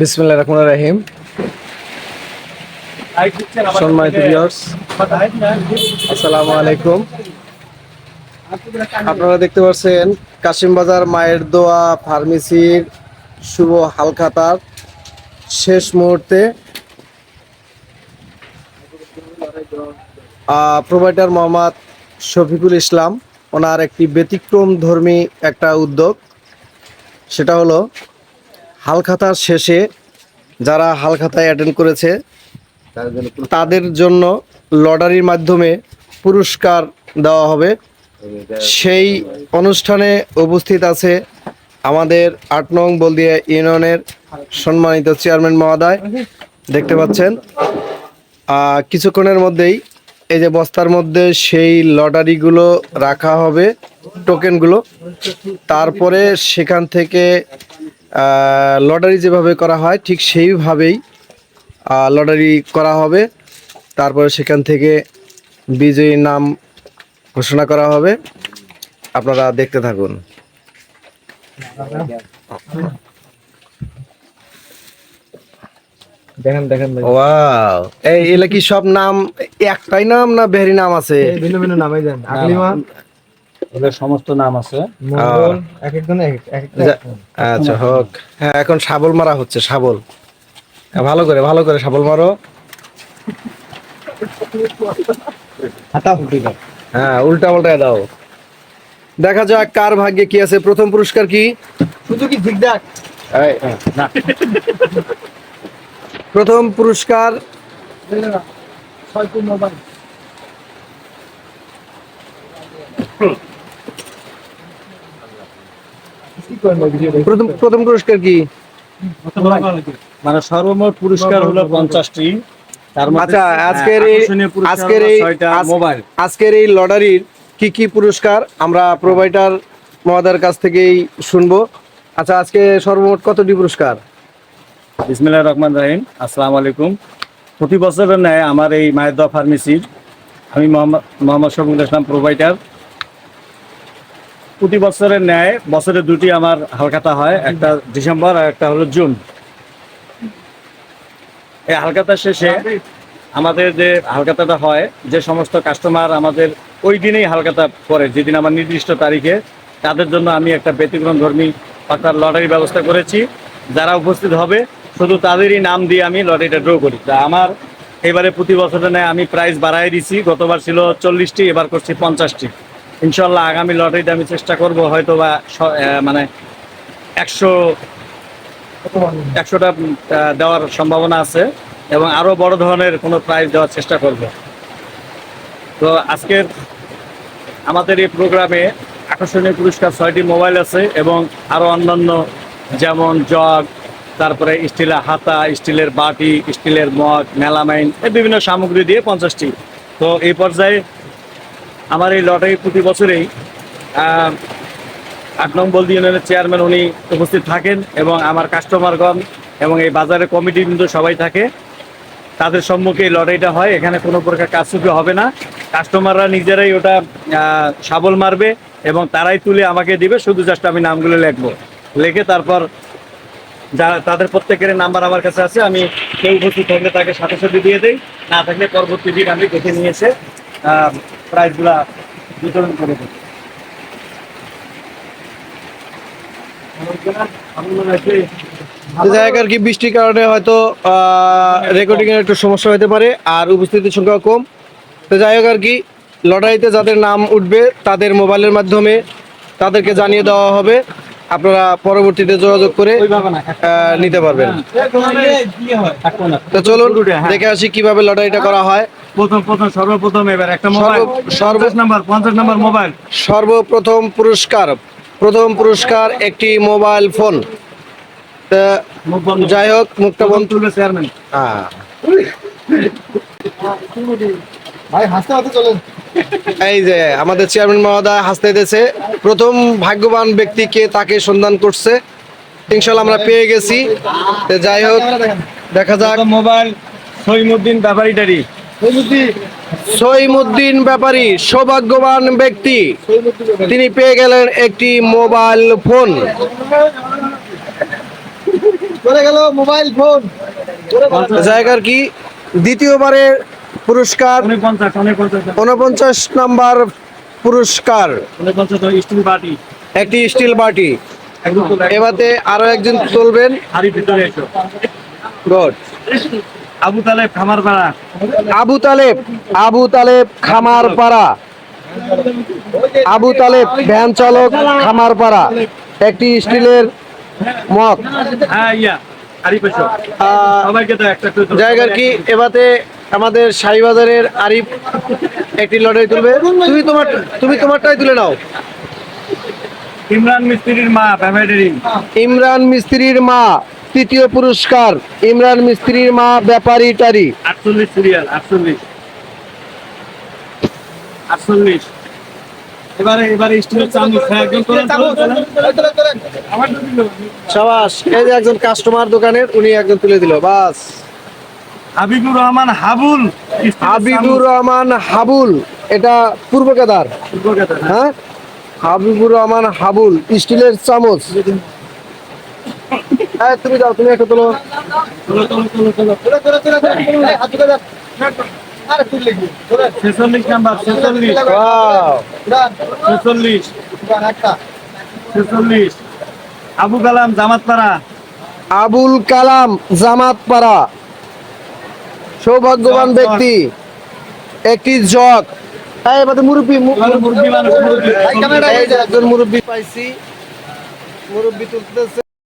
বিসমিল্লাহ রহমান রাহিম। সম্মানিত ভিউয়ার্স আসসালামু আলাইকুম। আপনারা দেখতে পাচ্ছেন কাশিম বাজার মায়ের দোয়া ফার্মেসির শুভ হালখাতার। শেষ মুহূর্তে প্রোভাইডার মোহাম্মদ শফিকুল ইসলাম, ওনার একটি ব্যতিক্রম ধর্মী একটা উদ্যোগ। সেটা হলো হালখাতার শেষে যারা হালখাতায় অ্যাটেন্ড করেছে, তাদের জন্য লটারির মাধ্যমে পুরস্কার দেওয়া হবে। সেই অনুষ্ঠানে উপস্থিত আছে আমাদের আট নং বলদিয়া ইউনিয়নের সম্মানিত চেয়ারম্যান মহোদয়, দেখতে পাচ্ছেন। কিছুক্ষণের মধ্যেই এই যে বস্তার মধ্যে সেই লটারিগুলো রাখা হবে টোকেনগুলো তারপরে সেখান থেকে লটারি যেভাবে করা হয় ঠিক সেইভাবেই লটারি করা হবে। তারপরে সেখান থেকে বিজয়ীর নাম ঘোষণা করা হবে। আপনারা দেখতে থাকুন। দেখেন দেখেন ওয়াও এই এলা কি সব নাম একটাই নাম না বেহারি নাম আছে? ভিন্ন ভিন্ন নামাই দেন। আকলিমা? ওদের সমস্ত নাম আছে। এক আচ্ছা হোক। হ্যাঁ এখন শাবল মারা হচ্ছে শাবল। হ্যাঁ, ভালো করে ভালো করে শাবল মারো। হ্যাঁ উল্টা দাও। দেখা যাক কার ভাগ্যে কি আছে। প্রথম পুরস্কার কি? শুধু কি ঝিকঝাক প্রথম পুরস্কার ছয়টি মোবাইল কি করেন ভাই ভিডিও দেখে? প্রথম প্রথম পুরস্কার কি? মানে সর্বমোট পুরস্কার হলো পঞ্চাশটি। আচ্ছা আজকের এই আজকের এই মোবাইল। আজকের এই লটারির কি কি পুরস্কার আমরা প্রোভাইডার মহাদার কাছ থেকেই শুনব। আচ্ছা আজকে সর্বমোট কতটি পুরস্কার? বিসমিল্লাহ রহমান রাহিম আসসালামু আলাইকুম। প্রতি বছরের ন্যায় আমার এই মায়ের দোয়া ফার্মেসির আমি মোহাম্মদ মোহাম্মদ শফিকুল ইসলাম প্রোভাইডার প্রতি বছরের ন্যায় বছরে দুটি আমার হালকাতা হয়, একটা ডিসেম্বর আর একটা হলো জুন। এই হালখাতা শেষে আমাদের যে হালখাতাটা হয়, যে সমস্ত কাস্টমার আমাদের ওই দিনেই হালখাতা করে যেদিন আমার নির্দিষ্ট তারিখে, তাদের জন্য আমি একটা ব্যতিক্রম ধর্মী অর্থাৎ লটারির ব্যবস্থা করেছি। যারা উপস্থিত হবে, শুধু তাদেরই নাম দিয়ে আমি লটারিটা ড্র করি। তা আমার এবারে প্রতি বছরের ন্যায় আমি প্রাইস বাড়াই দিছি, গতবার ছিল চল্লিশটি, এবার করছি পঞ্চাশটি। ইনশাল্লাহ আগামী লটারিতে আমি চেষ্টা করব হয়তো বা মানে একশো, একশোটা দেওয়ার সম্ভাবনা আছে এবং আরও বড় ধরনের কোনো প্রাইজ দেওয়ার চেষ্টা করব। তো আজকের আমাদের এই প্রোগ্রামে আকর্ষণীয় পুরস্কার ছয়টি মোবাইল আছে এবং আরও অন্যান্য যেমন জগ তারপরে স্টিলের হাতা স্টিলের বাটি স্টিলের মগ মেলামাইন এই বিভিন্ন সামগ্রী দিয়ে পঞ্চাশটি। তো এই পর্যায়ে আমার এই লটারি প্রতি বছরেই আট নম্বর ইউনিয়নের চেয়ারম্যান উনি উপস্থিত থাকেন এবং আমার কাস্টমারগণ এবং এই বাজারের কমিটি কিন্তু সবাই থাকে। তাদের সম্মুখে এই লটারিটা হয়, এখানে কোনো প্রকার কারচুপি হবে না। কাস্টমাররা নিজেরাই ওটা শাবল মারবে এবং তারাই তুলে আমাকে দিবে, শুধু জাস্ট আমি নামগুলো লিখব। লিখে তারপর যারা, তাদের প্রত্যেকের নাম্বার আমার কাছে আছে, আমি কেউ উপস্থিত থাকলে তাকে সাথে সাথে দিয়ে দিই, না থাকলে পরবর্তী দিন আমি দেখে নিয়ে এসে প্রাইজগুলা বিতরণ করে দেবো আর কি বৃষ্টির কারণে হয়তো রেকর্ডিং এর একটু সমস্যা হতে পারে আর উপস্থিতির সংখ্যা কম তো যাই হোক আর কি লটারিতে যাদের নাম উঠবে তাদের মোবাইলের মাধ্যমে তাদেরকে জানিয়ে দেওয়া হবে আপনারা পরবর্তীতে যোগাযোগ করে নিতে পারবেন তো চলুন হ্যাঁ। দেখে আসি কীভাবে লটারিটা করা হয় প্রথম প্রথম সর্বপ্রথম এবার একটা মোবাইল সর্ব- নাম্বার পঞ্চাশ নাম্বার মোবাইল সর্বপ্রথম পুরস্কার প্রথম পুরস্কার একটি মোবাইল ফোন তা যাই হোক তুলবে চেয়ারম্যান ভাই হাসতে হাসতে চলেন। এই যে আমাদের চেয়ারম্যান মহোদয় হাসতে দিতেছে প্রথম ভাগ্যবান ব্যক্তিকে তাকে সন্ধান করছে। ইনশাল্লাহ আমরা পেয়ে গেছি। যাই হোক দেখা যাক। মোবাইল সৈমুদ্দিন ব্যাপারীটারি সইমুদ্দিন ব্যাপারী সৌভাগ্যবান ব্যক্তি। তিনি পেয়ে গেলেন একটি মোবাইল ফোন। গেল মোবাইল ফোন। জায়গার কি? দ্বিতীয়বারের পুরস্কার। উনপঞ্চাশ নাম্বার পুরস্কার। একটি স্টিল বাটি। এবারে আরও একজন তুলবেন। গুড। আবু তালেব খামার পাড়া। আবু তালেব আবু তালেব খামার পাড়া। আবু তালেব ভ্যান চালক খামার পাড়া। একটি স্টিলের মগ। হ্যাঁ। জায়গার কি এবারে আমাদের শাহীবাজারের আরিফ একটি লটারি তুলবে? তুমি তোমার তুমি তোমারটাই তুলে নাও। ইমরান মিস্ত্রির মা ইমরান মিস্ত্রির মা। তৃতীয় পুরস্কার ইমরান মিস্ত্রির মা ব্যাপারী টারি আটচল্লিশ সিরিয়াল আটচল্লিশ। আটচল্লিশ। এবারে এবারে স্টিলের চামচ হ্যাঁ, একজন। সাবাস এই যে কাস্টমার দোকানের উনি একজন তুলে দিল বাস। হাবিবুর রহমান হাবুল হাবিবুর রহমান হাবুল এটা পূর্ব কেদার। হ্যাঁ? হাবিবুর রহমান হাবুল স্টিলের চামচ। হ্যাঁ তুমি যাও তুমি একটা তোলো। ছেচল্লিশ নাম্বার ছেচল্লিশ। ছেচল্লিশ। ছেচল্লিশ। আবু কালাম জামাতপাড়া। আবুল কালাম জামাতপাড়া। সৌভাগ্যবান। ব্যক্তি। একটি জগ একজন মুরব্বী পাইছি। মুরব্বী তুলতেছে।